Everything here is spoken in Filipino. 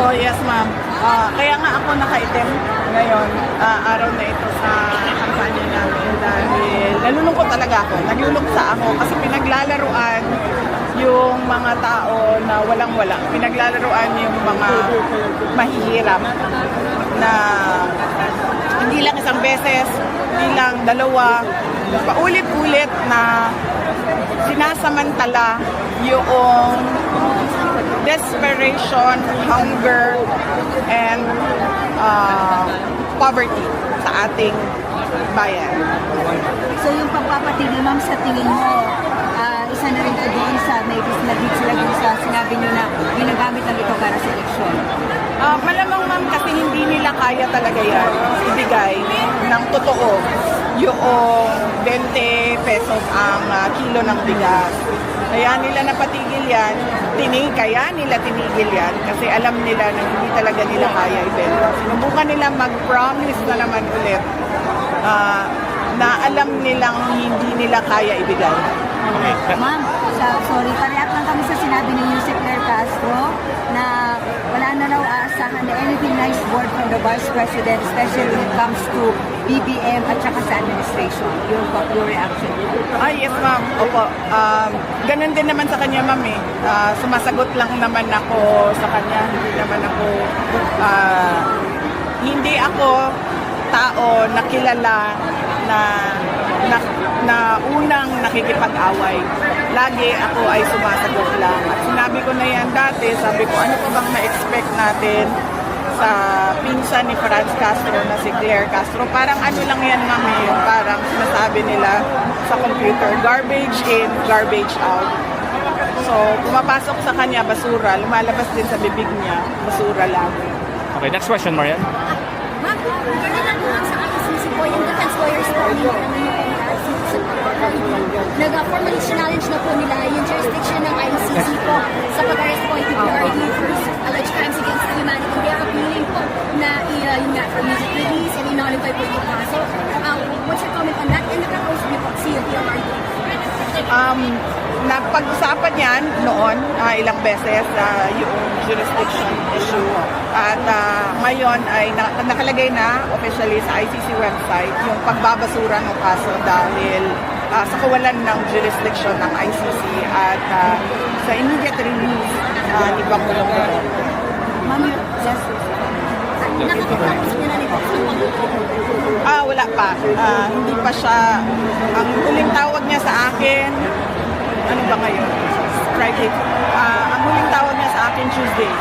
Oh, yes, ma'am. Ah, kaya nga ako nakaitim ngayon, ah, araw na ito sa kampanya namin dahil nalulungkot talaga ako. Nagluluksa ako kasi pinaglalaruan yung mga tao na walang-wala. Pinaglalaruan yung mga mahihirap na hindi lang isang beses, hindi lang dalawa, paulit-ulit na sinasamantala yung desperation, hunger, and uh, poverty sa ating bayan. So yung pagpapatigil, ma'am, sa tingin mo, ah, isa na rin doon sa may nag sila doon sa sinabi nyo na ginagamit lang ito para sa eleksyon. Ah, malamang ma'am kasi hindi nila kaya talaga yan ibigay ng totoo yung 20 pesos ang ah, kilo ng bigas. Kaya nila napatigil yan, tinig, kaya nila tinigil yan kasi alam nila na hindi talaga nila kaya ibenta. Sinubukan nila mag-promise na naman ulit ah, na alam nilang hindi nila kaya ibigay. Ma'am, sa, sorry, parehat lang kami sa sinabi ni Yusek Claire the Vice President, especially when it comes to BBM at saka sa administration. Your, your reaction. Ay, yes ma'am. Opo. Um, ganun din naman sa kanya ma'am eh. Ah, sumasagot lang naman ako sa kanya. Hindi naman ako, ah, hindi ako tao na kilala na, na, na unang nakikipag-away. Lagi ako ay sumasagot lang. At sinabi ko na yan dati, sabi ko, ano pa bang na-expect natin sa pinsan ni Franz Castro na si Claire Castro. Parang ano lang yan, ma'am, eh, yung parang sinasabi nila sa computer, garbage in, garbage out. So, pumapasok sa kanya, basura. Lumalabas din sa bibig niya, basura lang. Okay, next question, Marian. Ma'am, lang lang sa ICC po, yung defense lawyers po, yung ano nag-formally challenge na po nila yung jurisdiction ng ICC po sa uh, yung nga for immediate release and in-nullify po yung kaso. Uh, what's your comment on that? And nagka-close niyo po si PRD. Um, napag-usapan yan noon, ah, ilang beses, ah, yung jurisdiction issue. At ah, ngayon ay na- nakalagay na officially sa ICC website yung pagbabasura ng kaso dahil ah, sa kawalan ng jurisdiction ng ICC at ah, sa immediate release ah, ni Pangulong. Ma'am, your justice. Nakakapagpapos niyo na nito. Ah, wala pa. Ah, hindi pa siya. Ang huling tawag niya sa akin, ano ba ngayon? Friday. Ah, ang huling tawag niya sa akin Tuesday.